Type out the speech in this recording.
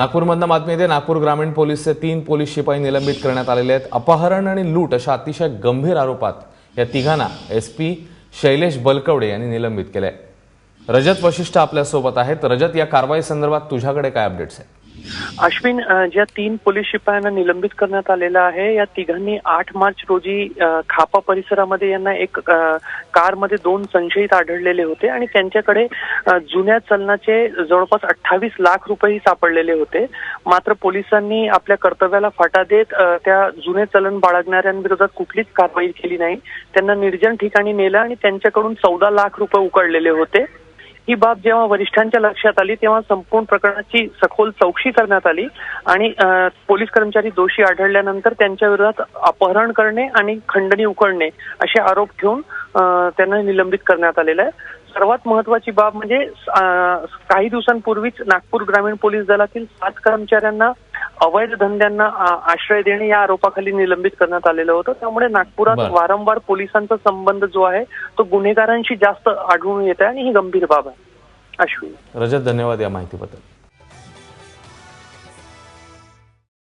नागपूरमधनं बातमी येते. नागपूर ग्रामीण पोलीसचे तीन पोलीस शिपाई निलंबित करण्यात आलेले आहेत. अपहरण आणि लूट अशा अतिशय गंभीर आरोपात या तिघांना एस पी शैलेश बलकवडे यांनी निलंबित केलंय. रजत वशिष्ठ आपल्यासोबत आहेत. रजत या कारवाई संदर्भात तुझ्याकडे काय अपडेट्स आहेत? अश्विन ज्या तीन पोलीस शिपायांना निलंबित करण्यात आलेलं आहे या तिघांनी आठ मार्च रोजी खापा परिसरामध्ये यांना एक कारमध्ये दोन संशयित आढळलेले होते आणि त्यांच्याकडे जुन्या चलनाचे जवळपास अठ्ठावीस लाख रुपये सापडलेले होते. मात्र पोलिसांनी आपल्या कर्तव्याला फाटा देत त्या जुने चलन बाळगणाऱ्यांविरोधात कुठलीच कारवाई केली नाही. त्यांना निर्जन ठिकाणी नेलं आणि त्यांच्याकडून चौदा लाख रुपये उकळलेले होते. ही बाब जेव्हा वरिष्ठांच्या लक्षात आली तेव्हा संपूर्ण प्रकरणाची सखोल चौकशी करण्यात आली आणि पोलीस कर्मचारी दोषी आढळल्यानंतर त्यांच्या विरोधात अपहरण करणे आणि खंडणी उकळणे असे आरोप ठेवून त्यांना निलंबित करण्यात आलेलं आहे. सर्वात महत्वाची बाब म्हणजे काही दिवसांपूर्वीच नागपूर ग्रामीण पोलीस दलातील सात कर्मचाऱ्यांना अवैध धंद्यांना आश्रय देणे या आरोपाखाली निलंबित करण्यात आलेलं होतं. त्यामुळे नागपुरात. वारंवार पोलिसांचा संबंध जो आहे तो गुन्हेगारांशी जास्त आढळून येत आहे आणि ही गंभीर बाब आहे. अश्विन. रजत धन्यवाद या माहितीबद्दल.